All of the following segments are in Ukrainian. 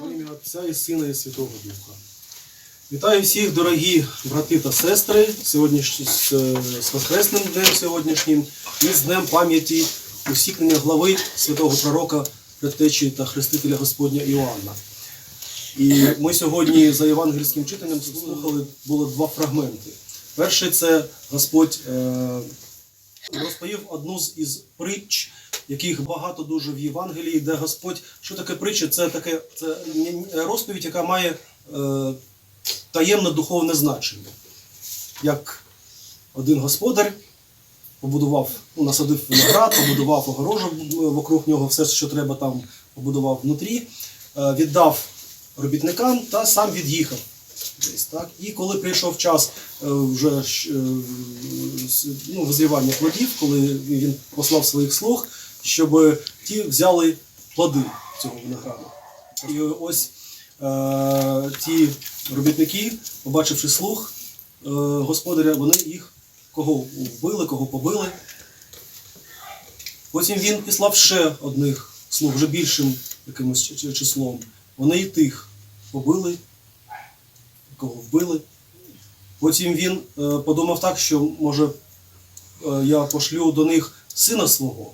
Во ім'я Отця і Сина і Святого Духа. Вітаю всіх, дорогі брати та сестри, сьогодні з, е, з Воскресним днем сьогоднішнім і з Днем пам'яті усікнення глави святого пророка, предтечі та хрестителя Господня Іоанна. І ми сьогодні за євангельським читанням слухали було два фрагменти. Перший це Господь е, розповів одну з із притч, яких багато дуже в Євангелії, де Господь, що таке притча? Це таке це розповідь, яка має е, таємне духовне значення. Як один господар побудував, ну, насадив виноград, побудував огорожу вокруг нього, все, що треба там побудував внутрі, е, віддав робітникам та сам від'їхав. Десь, так? І коли прийшов час е, вже е, ну, визрівання плодів, коли він послав своїх слуг, щоб ті взяли плоди цього винограду. І ось е, ті робітники, побачивши слуг е, господаря, вони їх кого вбили, кого побили. Потім він післав ще одних слуг, вже більшим якимось числом. Вони і тих побили, кого вбили. Потім він е, подумав так, що може е, я пошлю до них сина свого.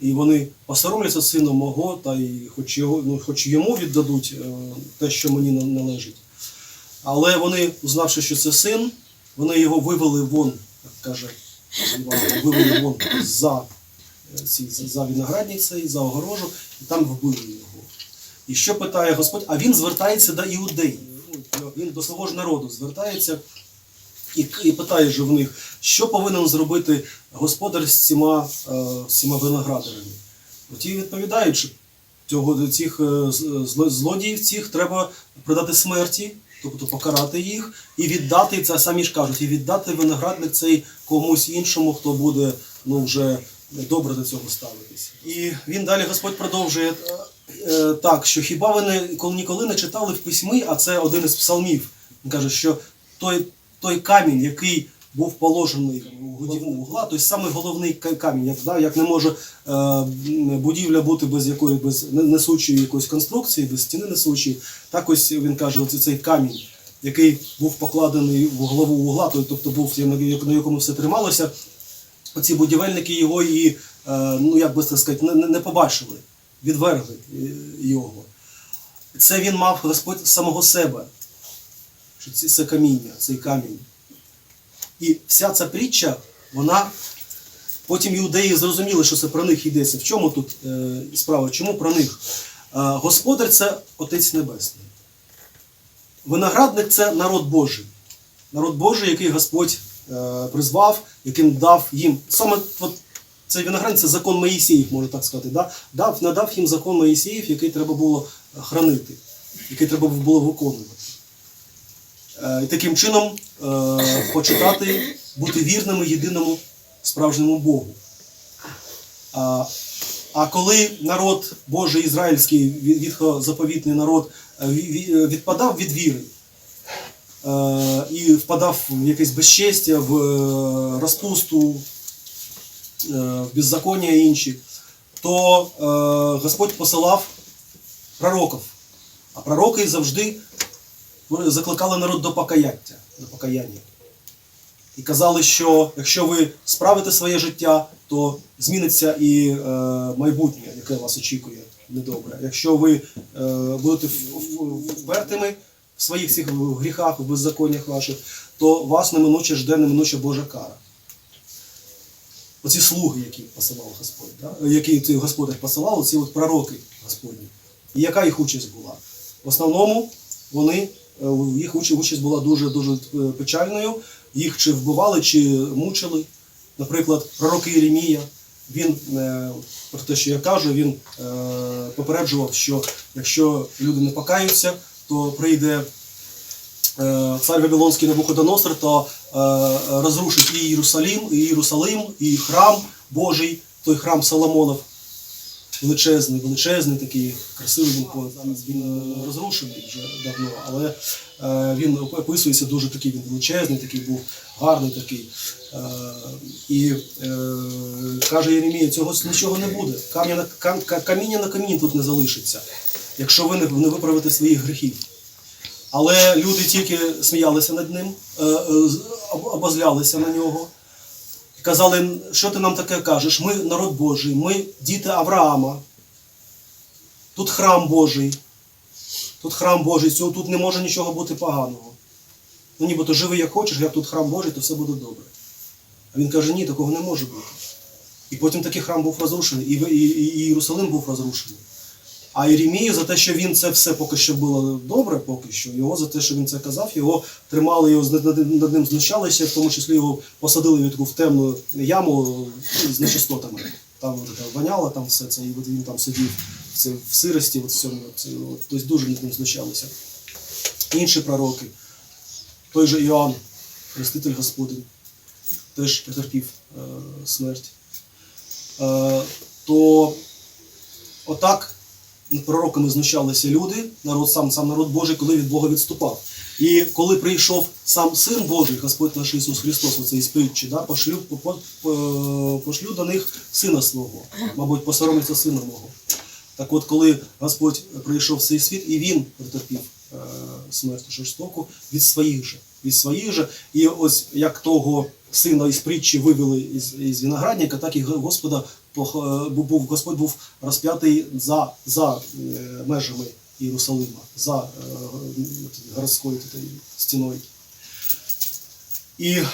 І вони посоромляться сина мого, та й хоч, його, ну, хоч йому віддадуть е, те, що мені належить. Але вони, узнавши, що це син, вони його вивели вон, як каже Іван, вивели вон за, ці, за, цей, за огорожу, і там вбили його. І що питає Господь? А він звертається до іудеїв. Ну, Він до свого ж народу звертається і, і питає же в них, що повинен зробити господар з цими, е, виноградарями. Ті відповідають, що цього, цих е, злодіїв цих треба продати смерті, тобто покарати їх, і віддати, це самі ж кажуть, і віддати виноградник цей комусь іншому, хто буде ну, вже добре до цього ставитись. І він далі Господь продовжує е, так, що хіба ви не, коли- ніколи не читали в письмі, а це один із псалмів. Він каже, що той, той камінь, який був положений у годівну угла, той самий головний камінь, як, да, як не може е, будівля бути без якої без не- несучої якоїсь конструкції, без стіни несучої, так ось він каже, оце цей камінь, який був покладений в голову угла, той, тобто був на якому все трималося. Оці будівельники його і, е, ну як би сказати, не побачили, відвергли е, його. Це він мав Господь самого себе, що це, каміння, цей камінь. І вся ця притча, вона потім іудеї зрозуміли, що це про них йдеться. В чому тут е, справа? Чому про них? Е, Господар це Отець Небесний. Виноградник це народ Божий. Народ Божий, який Господь е, призвав, яким дав їм. Саме от, цей виноградник це закон Моїсеїв, можна так сказати. Да? Дав, надав їм закон Моїсеїв, який треба було хранити, який треба було виконувати. Е, І таким чином е, почитати, бути вірними єдиному справжньому Богу. А, коли народ Божий ізраїльський, від- відхозаповітний народ, е, ві- ві- відпадав від віри і впадав в якесь безчестя, в розпусту, беззаконня і інші, то е, Господь посилав пророків. А пророки завжди закликали народ до покаяття, до покаяння. І казали, що якщо ви справите своє життя, то зміниться і е, майбутнє, яке вас очікує недобре. Якщо ви е, будете впертими в своїх всіх гріхах, в беззаконнях ваших, то вас неминуче жде неминуче Божа кара. Оці слуги, які посилав Господь, да? які цей Господар посилав, оці от пророки Господні. І яка їх участь була? В основному вони, е, їх участь була дуже дуже е, печальною. Їх чи вбивали, чи мучили. Наприклад, пророк Єремія, він е, про те, що я кажу, він е, попереджував, що якщо люди не покаються, то прийде е, цар Вавилонський Навуходоносор, то е, розрушить і Єрусалим, і Єрусалим, і храм Божий, той храм Соломонов. Величезний, величезний, такий красивий він, по- він е, розрушений вже давно, але е, він описується дуже такий він величезний, такий був гарний такий. І каже Єремія, цього нічого не буде. Каміння на, кам, каміння на камінні тут не залишиться. якщо ви не, не виправите своїх гріхів. Але люди тільки сміялися над ним, е, е, обозлялися на нього. Казали, що ти нам таке кажеш? Ми народ Божий, ми діти Авраама. Тут храм Божий. Тут храм Божий, цього тут не може нічого бути поганого. Ну нібито живи як хочеш, як тут храм Божий, то все буде добре. А він каже, ні, такого не може бути. І потім такий храм був розрушений, і Єрусалим був розрушений. А Єремію за те, що він це все поки що було добре, поки що, його за те, що він це казав, його тримали, його над, ним знущалися, в тому числі його посадили таку в темну яму з нечистотами. Там от, воняло там все це, і от він там сидів це, в сирості, от, в цьому, от, тобто дуже над ним знущалися. Інші пророки, той же Іоанн, Хреститель Господин, теж потерпів е, смерть. Е, то отак над пророками знущалися люди, народ сам, сам народ Божий, коли від Бога відступав. І коли прийшов сам Син Божий, Господь наш Ісус Христос, оцей притчі, да, пошлю, по, по, по- пошлю до них сина свого, мабуть, посоромиться сина мого. Так от, коли Господь прийшов в цей світ, і він претерпів е, смерть жорстоку від своїх же. Від своїх же. І ось як того сина із притчі вивели із, із виноградника, так і Господа був, був- Господь був розп'ятий за, за е, межами Єрусалима, за е, городською стіною. І е,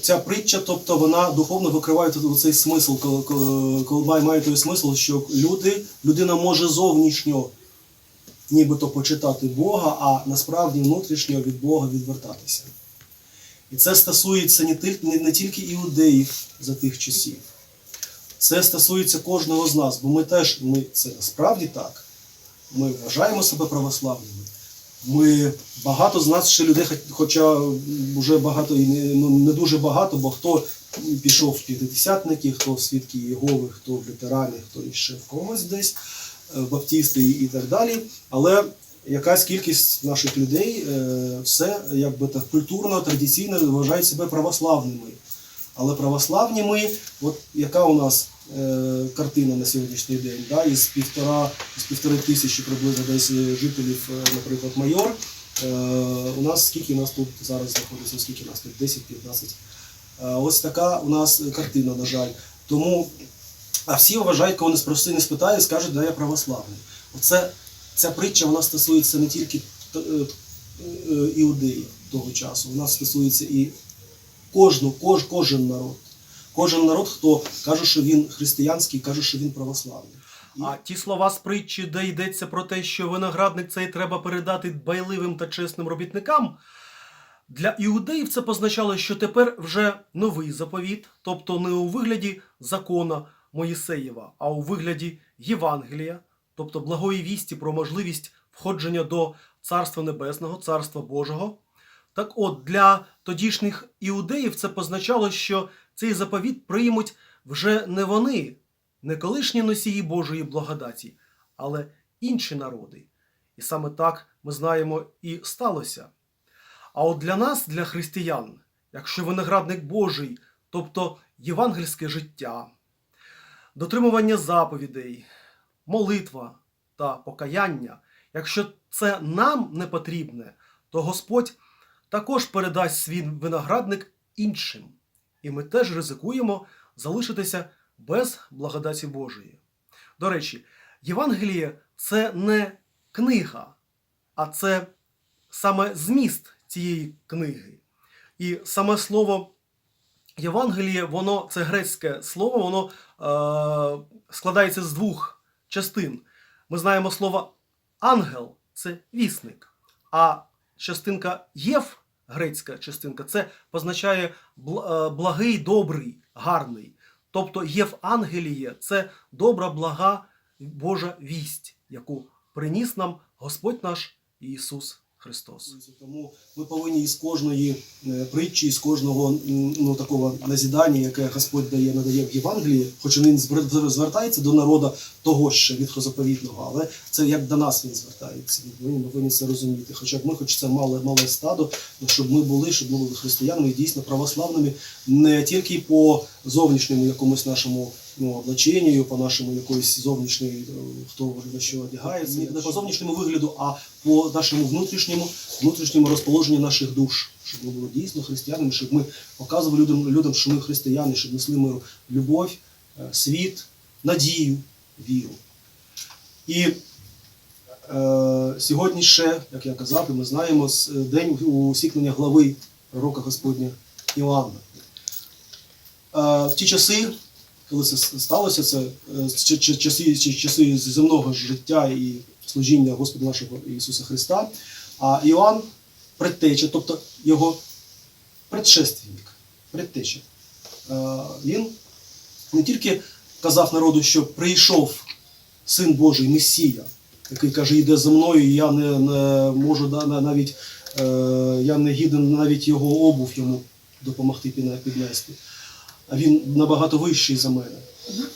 ця притча, тобто вона духовно викриває цей смисл, коли, має той смисл, що люди, людина може зовнішньо нібито почитати Бога, а насправді внутрішньо від Бога відвертатися. І це стосується не, тиль- не, не тільки іудеїв за тих часів. Це стосується кожного з нас, бо ми теж, ми, це справді так. Ми вважаємо себе православними. Ми багато з нас ще людей, хоча вже багато і не, ну, не дуже багато, бо хто пішов в п'ятидесятники, хто в свідки Єгови, хто в лютерані, хто іще в когось десь, е, баптісти і так далі. Але якась кількість наших людей е, все якби так культурно, традиційно вважають себе православними. Але православні ми, от яка у нас е, картина на сьогоднішній день, да, із півтора, із півтори тисячі приблизно десь е, жителів, наприклад, майор. У нас скільки нас тут зараз знаходиться, скільки нас тут 10-15. Е, ось така у нас картина, на жаль. Тому, а всі вважають, коли не спроси не спитає, скажуть, да я православний. Оце, ця притча вона стосується не тільки е, е, іудеїв того часу, вона стосується і кожну, кож, кожен народ. Кожен народ, хто каже, що він християнський, каже, що він православний. А ті слова з притчі, де йдеться про те, що виноградник цей треба передати дбайливим та чесним робітникам, для іудеїв це позначало, що тепер вже новий заповіт, тобто не у вигляді закона Моїсеєва, а у вигляді Євангелія, тобто благої вісті про можливість входження до Царства Небесного, Царства Божого. Так от, для тодішніх іудеїв це позначало, що цей заповіт приймуть вже не вони, не колишні носії Божої благодаті, але інші народи. І саме так ми знаємо і сталося. А от для нас, для християн, якщо виноградник Божий, тобто євангельське життя, дотримування заповідей, молитва та покаяння, якщо це нам не потрібне, то Господь також передасть свій виноградник іншим. І ми теж ризикуємо залишитися без благодаті Божої. До речі, Євангеліє це не книга, а це саме зміст цієї книги. І саме слово Євангеліє, воно це грецьке слово, воно е, складається з двох частин. Ми знаємо слово ангел це вісник, а частинка єв, грецька частинка, це позначає е, благий, добрий, гарний. Тобто Євангеліє це добра, блага Божа вість, яку приніс нам Господь наш Ісус Христос. Тому ми повинні із кожної е, притчі, із кожного ну, такого назідання, яке Господь дає, надає в Євангелії, хоч він звертається до народу того ще відхозаповітного, але це як до нас він звертається. Ми повинні, це розуміти. Хоча б ми, хоч це мале, мале стадо, ну, щоб ми були, щоб були християнами і дійсно православними не тільки по зовнішньому якомусь нашому ну, облаченню, по нашому якоїсь зовнішньої, е, хто на що одягається, не по зовнішньому вигляду, а по нашому внутрішньому, внутрішньому розположенню наших душ, щоб ми були дійсно християнами, щоб ми показували людям, людям, що ми християни, щоб несли ми любов, е, світ, надію, віру. І е, сьогодні ще, як я казав, ми знаємо с- день усікнення глави пророка Господня Іоанна. Е, в ті часи, коли це сталося, це е, часи, часи земного життя і служіння Господа нашого Ісуса Христа, а Іоанн предтеча, тобто його предшественник, предтеча. Е, Він не тільки казав народу, що прийшов Син Божий, Месія, який каже, йде за мною, і я не, не можу навіть, е, я не гіден навіть його обув йому допомогти піднести. А він набагато вищий за мене.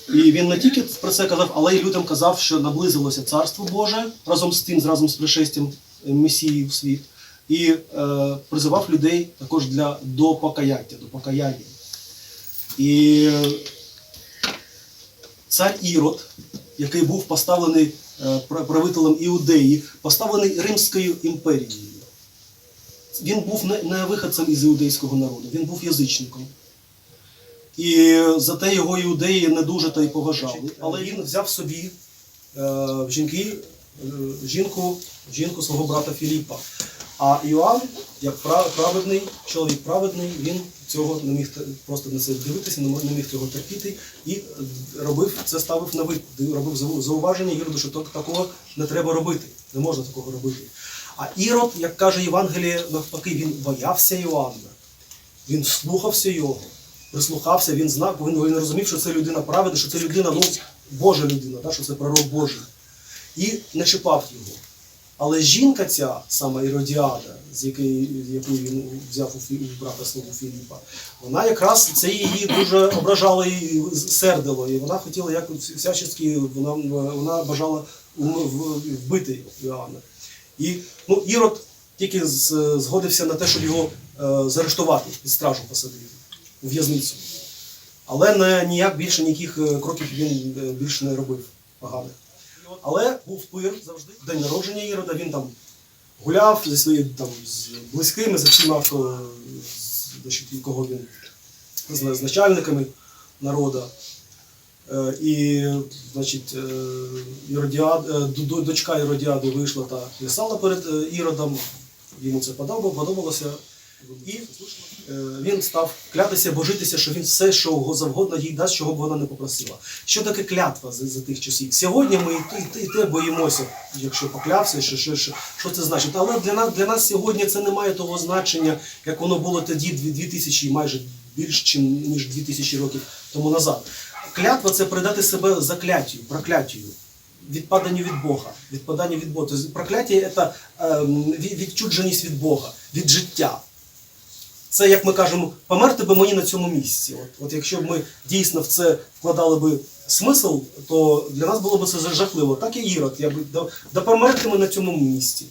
І він не тільки про це казав, але й людям казав, що наблизилося Царство Боже разом з тим, разом з пришестям Месії в світ, і е, призивав людей також для до покаяття, до покаяння. І цар Ірод, який був поставлений е, правителем Іудеї, поставлений Римською імперією. Він був не виходцем із іудейського народу, він був язичником. І зате його іудеї не дуже та й поважали. Але він взяв собі е, в жінки, е, жінку, жінку свого брата Філіпа. А Іоанн, як праведний, чоловік праведний, він цього не міг просто на це дивитися, не міг цього терпіти і е, робив це ставив на вид, робив зауваження Іроду, що такого не треба робити, не можна такого робити. А Ірод, як каже Євангеліє, навпаки, він боявся Іоанна. Він слухався його, прислухався, він знав, він, він розумів, що це людина праведна, що це людина, ну, Божа людина, да, що це пророк Божий. І не чіпав його. Але жінка ця, сама Іродіада, з якої, яку він взяв у, у брата свого Філіпа, вона якраз це її дуже ображало і сердило. І вона хотіла як всячески, вона, вона бажала вбити Іоанна. І ну, Ірод тільки згодився на те, щоб його е, заарештувати, під стражу посадити у в'язницю. Але не, ніяк більше ніяких е, кроків він е, більше не робив поганих. Але був пир завжди. День народження Ірода, він там гуляв зі своїми там, з близькими, з всіма, хто, з- значить, кого він з, з начальниками народу. Е, І, значить, е, Іродіад, е, дочка Іродіади вийшла та писала перед е, Іродом. Йому це подобало- подобалося. І е, він став клятися, божитися, що він все, що завгодно їй дасть, чого б вона не попросила. Що таке клятва за, за тих часів? Сьогодні ми і те, і те, боїмося, якщо поклявся, що, що, що, що це значить. Але для нас, для нас сьогодні це не має того значення, як воно було тоді, дві- 2000, майже більш чим, ніж 2000 років тому назад. Клятва це передати себе закляттю, прокляттю, відпаданню від Бога, відпаданню від Бога. Тобто прокляття це ем, відчудженість від Бога, від життя. Це, як ми кажемо, померти би мені на цьому місці. От, от якщо б ми дійсно в це вкладали би смисл, то для нас було б це жахливо. Так і Ірод, я да, да померти ми на цьому місці.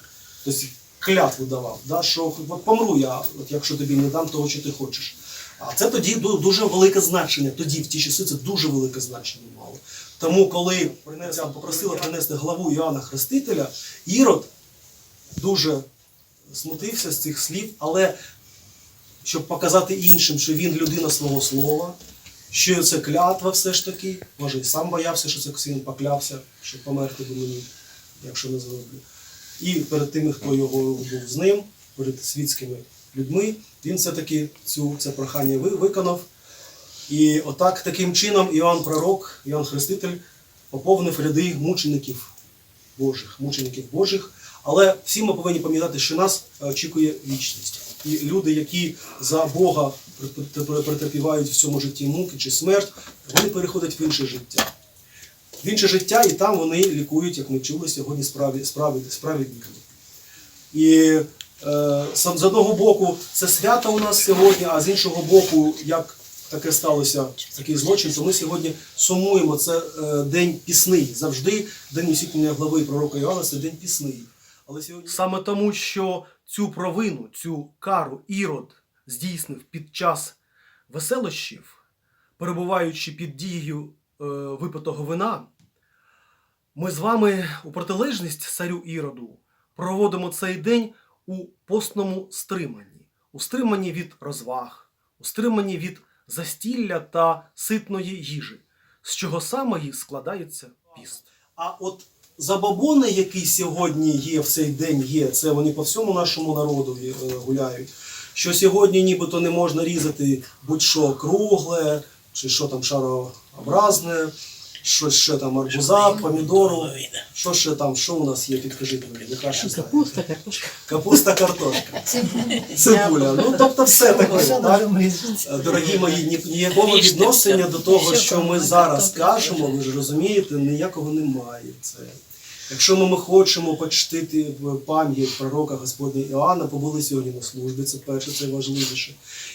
Тобто клятву давав, да, що от помру я, от якщо тобі не дам того, що ти хочеш. А це тоді дуже велике значення. Тоді, в ті часи, це дуже велике значення мало. Тому, коли принесла, попросила принести главу Іоанна Хрестителя, Ірод дуже смутився з цих слів, але щоб показати іншим, що він людина свого слова, що це клятва все ж таки. Може, і сам боявся, що це він поклявся, щоб померти би мені, якщо не зроблю. І перед тими, хто його був з ним, перед світськими людьми, він все-таки це прохання ви- виконав. І отак таким чином Іоанн Пророк, Іоанн Хреститель поповнив ряди мучеників Божих, мучеників Божих. Але всі ми повинні пам'ятати, що нас е, очікує вічність. І люди, які за Бога претерпівають в цьому житті муки чи смерть, вони переходять в інше життя. В інше життя, і там вони лікують, як ми чули сьогодні, справі, справі, справедниками. І е, з одного боку це свято у нас сьогодні, а з іншого боку, як таке сталося, такий злочин, то ми сьогодні сумуємо. Це е, день пісний. Завжди день усікнення глави пророка Іоанна це день пісний. Але сьогодні Саме тому, що цю провину, цю кару Ірод здійснив під час веселощів, перебуваючи під дією випитого вина, ми з вами у протилежність царю Іроду проводимо цей день у постному стриманні, у стриманні від розваг, у стриманні від застілля та ситної їжі, з чого саме і складається піст. А от забобони, які сьогодні є в цей день, є, це вони по всьому нашому народу е, гуляють. Що сьогодні нібито не можна різати будь-що кругле, чи що там шарообразне, щось ще там арбуза, помідору. Що ще там, що у нас є, підкажіть мені, яка ще? Капуста, картошка. Капуста, картошка, Цибуля. цибуля. Ну тобто все таке, так? Е, Дорогі мої, ніякого відношення до того, що ми зараз кажемо, ви ж розумієте, ніякого немає. Це. Якщо ми, ми хочемо почтити пам'ять пророка Господня Іоанна, побули сьогодні на службі, це перше, це важливіше.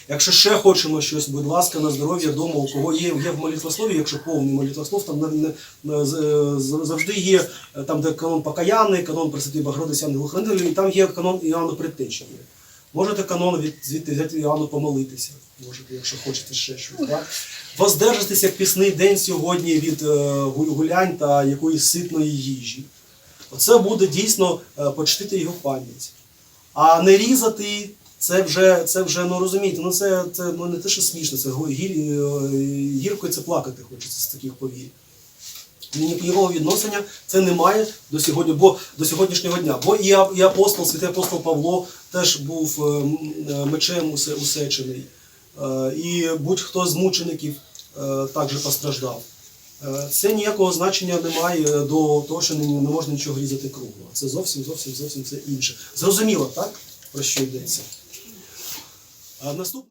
Якщо ще хочемо щось, будь ласка, на здоров'я дома, у кого є, є в молитвослові, якщо повний молитвослов, там з- з- завжди є е, там, де канон покаянний, канон Пресвятої Богородиці Ангелу і там є канон Іоанну Предтечі. Можете канон від звідти взяти Іоанну помолитися, можете, якщо хочете ще щось. Так? Воздержатися як пісний день сьогодні від е, гулянь та якоїсь ситної їжі. Оце буде дійсно е, почтити його пам'ять. А не різати це вже, це вже ну розумієте, ну це, це ну, не те, що смішно, це е, гірко це плакати хочеться з таких повій. Ніякого відношення це немає до сьогодні, бо до сьогоднішнього дня. Бо і, апостол, святий апостол Павло теж був е, мечем усе, усечений. І будь-хто з мучеників також постраждав. Е, Це ніякого значення не має до того, що не можна нічого різати кругло. Це зовсім, зовсім, зовсім це інше. Зрозуміло, так? Про що йдеться? А наступ...